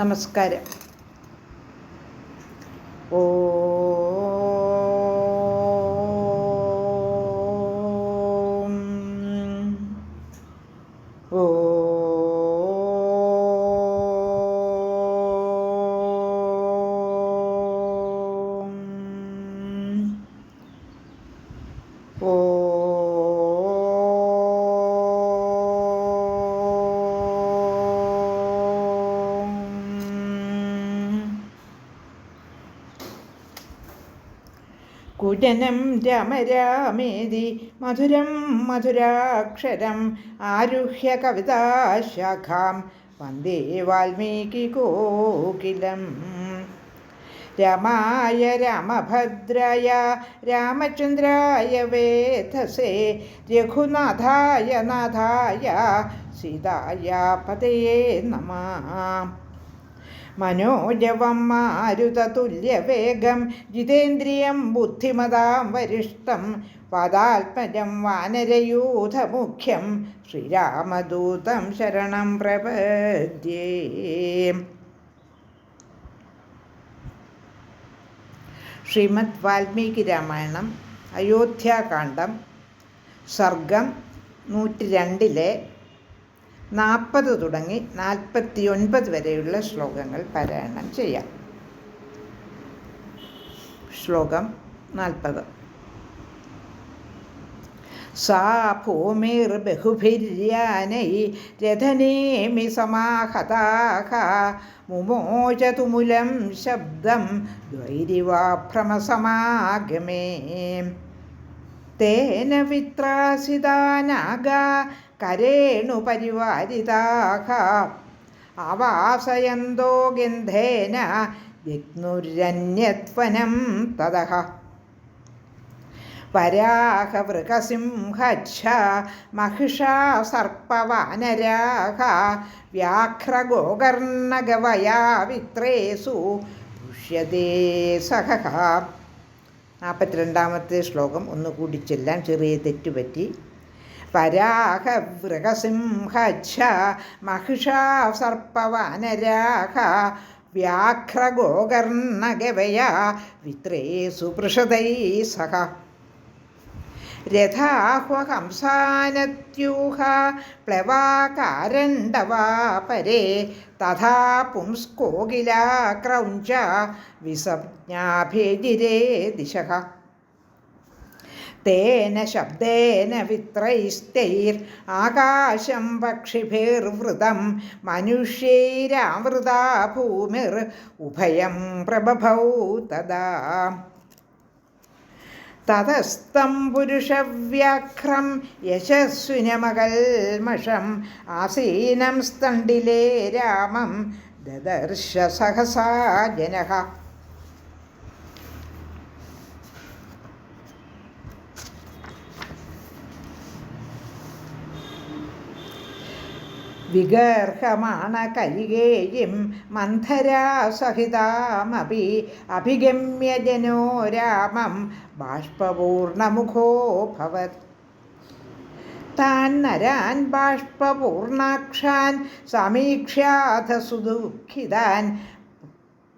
നമസ്കാരം. കുജനം രമരാമേതി മധുരം മധുരാക്ഷരം ആരുഹ്യ കവിതാശാഖാം വന്ദേ വാൽമീകി കോകിലം രമായ രാമഭദ്രായ രാമചന്ദ്രായ വേധസേ രഘുനാഥായ നാഥായ സീതായ പതയേ നമ മനോജവം മാരുതതുല്യവേഗം ജിതേന്ദ്രിയം ബുദ്ധിമതാം വരിഷ്ടം പദാത്മജം വാനരയൂഥമുഖ്യം ശ്രീരാമദൂതം ശരണം പ്രപദ്യേ. ശ്രീമദ് വാൽമീകി രാമായണം അയോധ്യാകാന്ഡം സർഗം നൂറ്റി രണ്ടിലെ നാൽപ്പത് തുടങ്ങി നാൽപ്പത്തി ഒൻപത് വരെയുള്ള ശ്ലോകങ്ങൾ പാരായണം ചെയ്യാം. ശ്ലോകം നാൽപ്പത്. സാ ഭൂമിർബഹുഭിര്യാനൈ രഥനേമി സമാഹതാഹ മുമോചതുമുലം ശബ്ദം ദ്വൈരിവാഭ്രമസമാഗമേ. തേന വിത്രാസിതാനാഗ കരേണു പരിവാരിതാഹ. ആവാസയന്തോ ഗന്ധേന വിഘ്നുരന്യത്വനം തതഃ വരാഹവൃകസിംഹച്ഛ മഹിഷാ സർപ്പവാനരാഹ വ്യാഘ്രഗോകർണഗവയാ വിത്രേസു പുഷ്യതേ സഹ. നാൽപ്പത്തിരണ്ടാമത്തെ ശ്ലോകം ഒന്നുകൂടി ചെല്ലാൻ ചെറിയ തെറ്റുപറ്റി. പരാഹവൃകസിംഹച്ഛ മഹിഷാ സർപ്പവാനരാഹ വ്യാഘ്രഗോകർണഗവയാ വിത്രേ സുപൃഷതൈ സഹ. രഥാഹ്വഹംസാനത്യൂഹ പ്ലവാകാരണ്ടവാ പരേ തഥാ പുംസ്കോകിലാക്രൗഞ്ച വിസജ്ഞാഭേദിരേ ദിശഃ തേന ശബ്ദേന വിത്രൈസ്തൈർ. ആകാശം പക്ഷിഭിർവൃതം മനുഷ്യൈരാവൃതാ ഭൂമിർ ഉഭയം പ്രബഭൗ തദാ. തതസ്തം പുരുഷവ്യാഘ്രം യശസ്വിനമകൽമഷം. ആസീനം സ്തണ്ടിലേ രാമം ദദർശ സഹസാ ജനഃ വിഗർഹമാണ കരികേയും മന്ധരാസഹിതാമപി അഭിഗമ്യ ജനോ രാമം ബാഷ്പപൂർണമുഖോഭവത്. താൻ നരാൻ ബാഷ്പപൂർണാക്ഷാൻ സമീക്ഷ്യാഥ സുദുഃഖിതാൻ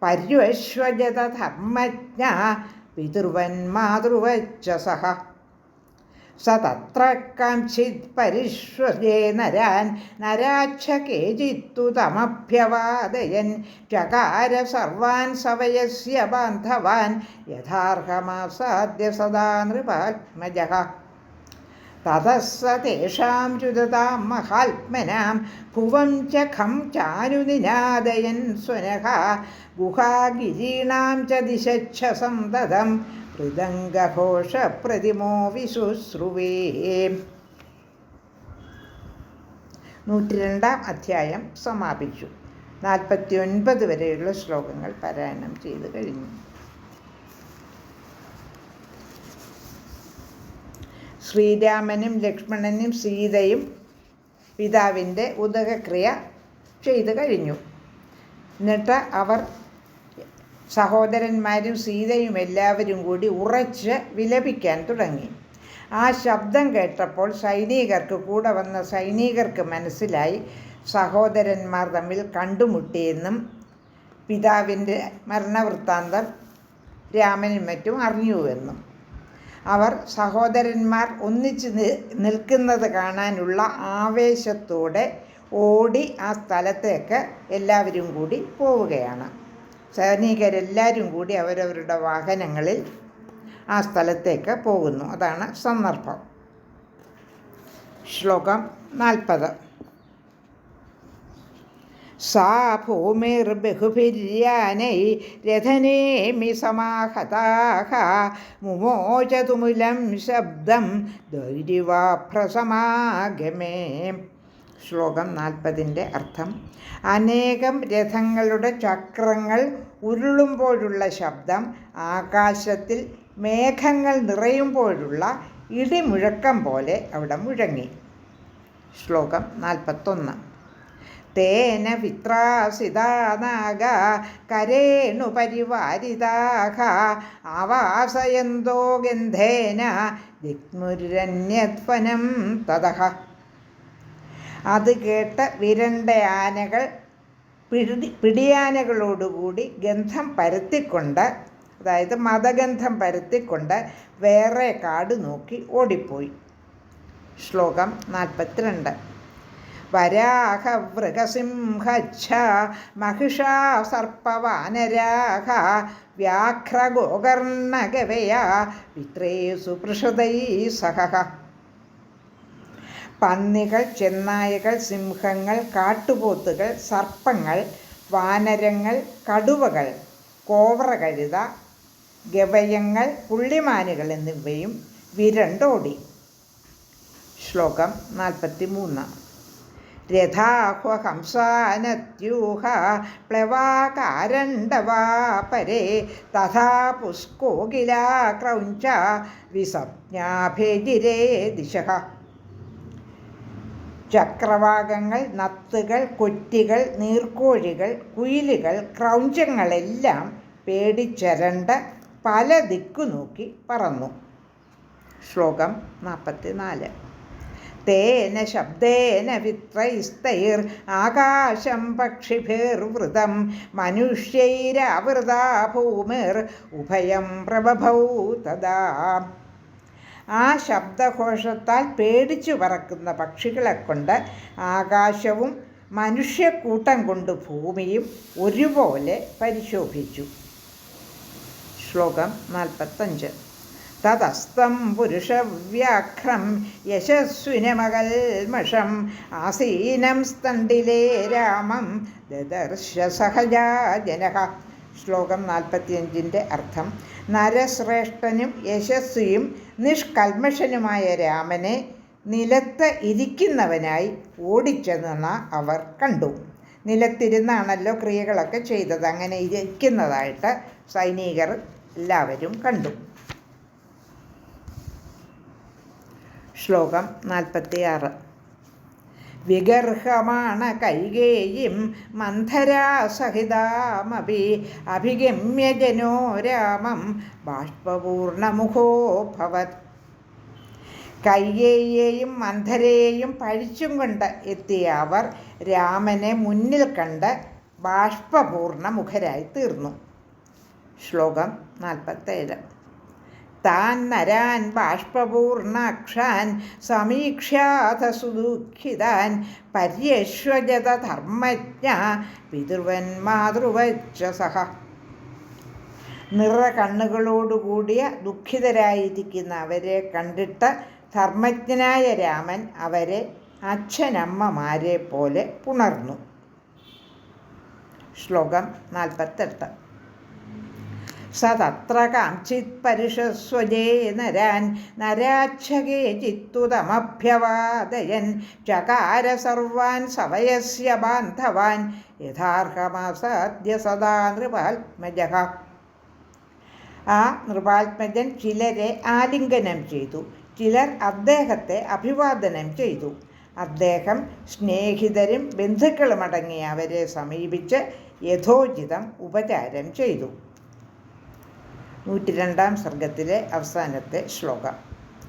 പര്വശ്വജത ധർമ്മജ്ഞ പിതൃവൻ മാതൃവച്ച സഹ സ തത്ര കംചിത് പരിശ്വസേ നരാൻ നരാക്ഷ കേചിത്തു തമഭ്യവാദയൻ ചകാര സർവാൻ സവയസ്യ ബാന്ധവാൻ യഥാർഹമാസാദ്യ സദാ നൃപാത്മജ തതഃ സ തേഷാം ചുദതാം മഹാത്മനാം ഭുവം ച ഖം ചാനുനിനാദയൻ സ്വനഃ ഗുഹാഗിരീണാം ച ദിശച്ഛ മൃദംഗഘോഷപ്രതിമോ വിശുശ്രുവേ. നൂറ്റി രണ്ടാം അധ്യായം സമാപിച്ചു. നാൽപ്പത്തി ഒൻപത് വരെയുള്ള ശ്ലോകങ്ങൾ പാരായണം ചെയ്തു കഴിഞ്ഞു. ശ്രീരാമനും ലക്ഷ്മണനും സീതയും പിതാവിന്റെ ഉദകക്രിയ ചെയ്തു കഴിഞ്ഞു. എന്നിട്ട് അവർ സഹോദരന്മാരും സീതയും എല്ലാവരും കൂടി ഉറച്ച് വിലപിക്കാൻ തുടങ്ങി. ആ ശബ്ദം കേട്ടപ്പോൾ സൈനികർക്ക് കൂടെ വന്ന സൈനികർക്ക് മനസ്സിലായി സഹോദരന്മാർ തമ്മിൽ കണ്ടുമുട്ടിയെന്നും പിതാവിന്റെ മരണവൃത്താന്തം രാമനും മറ്റും അറിഞ്ഞുവെന്നും. അവർ സഹോദരന്മാർ ഒന്നിച്ച് നിൽക്കുന്നത് കാണാനുള്ള ആവേശത്തോടെ ഓടി ആ സ്ഥലത്തേക്ക് എല്ലാവരും കൂടി പോവുകയാണ്. സൈനികരെല്ലാവരും കൂടി അവരവരുടെ വാഹനങ്ങളിൽ ആ സ്ഥലത്തേക്ക് പോകുന്നു. അതാണ് സന്ദർഭം. ശ്ലോകം നാൽപ്പത്. സാ ഭൂമിർബഹുഭിര്യാനൈ രഥനേമി സമാഹതാഹ മുമോചതുമുലം ശബ്ദം ദൈരിവാഭ്രസമാഗമേ ശ്ലോകം നാൽപ്പതിന്റെ അർത്ഥം. അനേകം രഥങ്ങളുടെ ചക്രങ്ങൾ ഉരുളുമ്പോഴുള്ള ശബ്ദം ആകാശത്തിൽ മേഘങ്ങൾ നിറയുമ്പോഴുള്ള ഇടിമുഴക്കം പോലെ അവിടെ മുഴങ്ങി. ശ്ലോകം നാൽപ്പത്തൊന്ന്. തേന വിത്രാസിതാനാഗ കരേണു പരിവാരിതാഹ ആവാസയന്തോ ഗന്ധേന ദിഗ്മുരന്യധ്വനം തതഹ. അത് കേട്ട വിരണ്ട ആനകൾ പിടി പിടിയാനകളോടുകൂടി ഗന്ധം പരത്തിക്കൊണ്ട് അതായത് മതഗന്ധം പരത്തിക്കൊണ്ട് വേറെ കാട് നോക്കി ഓടിപ്പോയി. ശ്ലോകം നാൽപ്പത്തിരണ്ട്. വരാഹവൃഗസിംഹച്ഛ മഹിഷാ സർപ്പവാനരാഹ വ്യാഘ്രഗോകർണഗവയാ വിത്രേസു പൃഷതൈ സഹ പന്നികൾ ചെന്നായകൾ സിംഹങ്ങൾ കാട്ടുപോത്തുകൾ സർപ്പങ്ങൾ വാനരങ്ങൾ കടുവകൾ കോവറകഴുത ഗവയങ്ങൾ പുള്ളിമാനുകൾ എന്നിവയും വിരണ്ടോടി. ശ്ലോകം നാൽപ്പത്തി മൂന്ന് രഥാഹ്വഹംസാനത്യൂഹ പ്ലവാകാരണ്ടവാ പരേ തഥാ പുഷ്കോകിലാ ക്രൗഞ്ച വിസജ്ഞാഭേജിരേ ദിശ. ചക്രവാകങ്ങൾ നത്തുകൾ കൊറ്റികൾ നീർക്കോഴികൾ കുയിലുകൾ ക്രൗഞ്ചങ്ങളെല്ലാം പേടിച്ചരണ്ട് പല ദിക്കു നോക്കി പറന്നു. ശ്ലോകം നാൽപ്പത്തി നാല് തേന ശബ്ദേന വിത്രൈസ്തൈർ ആകാശം പക്ഷിഭിർവൃതം മനുഷ്യൈരാവൃതാ ഭൂമിർ ഉഭയം പ്രഭഭൗ തദാ. ആ ശബ്ദഘോഷത്താൽ പേടിച്ചു പറക്കുന്ന പക്ഷികളെ കൊണ്ട് ആകാശവും മനുഷ്യക്കൂട്ടം കൊണ്ട് ഭൂമിയും ഒരുപോലെ പരിശോഭിച്ചു. ശ്ലോകം നാൽപ്പത്തഞ്ച്. തതസ്തം പുരുഷവ്യാഘ്രം യശസ്വിനമകൽമഷം ആസീനം സ്തണ്ടിലേ രാമം ദദർശ സഹജാജനഃ ശ്ലോകം നാൽപ്പത്തിയഞ്ചിന്റെ അർത്ഥം. നരശ്രേഷ്ഠനും യശസ്വിയും നിഷ്കൽമഷനുമായ രാമനെ നിലത്ത് ഇരിക്കുന്നവനായി ഓടിച്ചെന്ന അവർ കണ്ടു. നിലത്തിരുന്നാണല്ലോ ക്രിയകളൊക്കെ ചെയ്തത്. അങ്ങനെ ഇരിക്കുന്നതായിട്ട് സൈനികർ എല്ലാവരും കണ്ടു. ശ്ലോകം നാൽപ്പത്തിയാറ്. വിഗർഹമാണ് കൈകേയും മന്ധരാസഹിതാമപി അഭിഗമ്യ ജനോ രാമം ബാഷ്പപൂർണമുഖോഭവത്. കയ്യേയെയും മന്ധരയെയും പഴിച്ചും കൊണ്ട് എത്തിയ അവർ രാമനെ മുന്നിൽ കണ്ട് ബാഷ്പപൂർണ മുഖരായി തീർന്നു. ശ്ലോകം നാൽപ്പത്തേഴ്. താൻ നരാൻ ബാഷ്പൂർണാക്ഷാൻ സമീക്ഷ്യാഥ സുദുഃഖിതാൻ പര്യശ്വജത ധർമ്മജ്ഞ പിതൃവൻ മാതൃവച്ച സഹ. നിറ കണ്ണുകളോടുകൂടിയ ദുഃഖിതരായിരിക്കുന്ന അവരെ കണ്ടിട്ട് ധർമ്മജ്ഞനായ രാമൻ അവരെ അച്ഛനമ്മമാരെ പോലെ പുണർന്നു. ശ്ലോകം നാൽപ്പത്തെട്ട്. സതത്ര കാംചിത് പരിഷസ്വജേ നരാൻ നരാച്ഛകേ ചിത്തുതമഭ്യവാദയൻ ചകാര സർവാൻ സവയസ്യ ബാന്ധവാൻ യഥാർഹമാസാദ്യ സദാ നൃപാത്മജ. ആ നൃപാത്മജൻ ചിലരെ ആലിംഗനം ചെയ്തു. ചിലർ അദ്ദേഹത്തെ അഭിവാദനം ചെയ്തു. അദ്ദേഹം സ്നേഹിതരും ബന്ധുക്കളുമടങ്ങിയ അവരെ സമീപിച്ച് യഥോചിതം ഉപചാരം ചെയ്തു. നൂറ്റി രണ്ടാം സർഗത്തിലെ അവസാനത്തെ ശ്ലോകം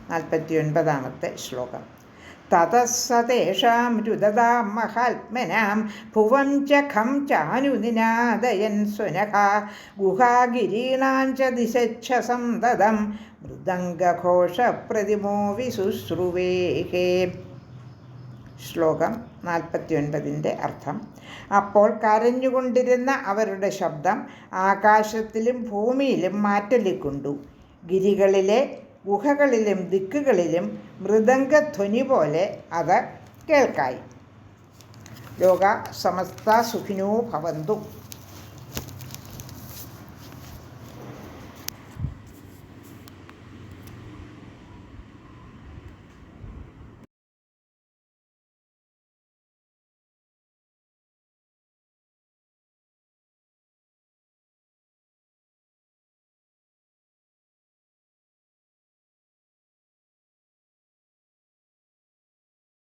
നാൽപ്പത്തി ഒൻപതാമത്തെ ശ്ലോകം. തതസ്സതേഷാം രുദതാം മഹാത്മനാം ഭുവം ച ഖം ചാനുനിനാദയൻ സ്വനഃ ഗുഹാഗിരീണാം ച ദിശച്ഛ സന്തതം മൃദംഗഘോഷപ്രതിമോ വിശുശ്രുവേഹേ. ശ്ലോകം നാൽപ്പത്തി ഒൻപതിന്റെ അർത്ഥം. അപ്പോൾ കരഞ്ഞുകൊണ്ടിരുന്ന അവരുടെ ശബ്ദം ആകാശത്തിലും ഭൂമിയിലും മാറ്റലിക്കൊണ്ടു. ഗിരികളിലെ ഗുഹകളിലും ദിക്കുകളിലും മൃദംഗധ്വനി പോലെ അത് കേൾക്കായി. ലോക സമസ്ത സുഖിനോ ഭവന്തു.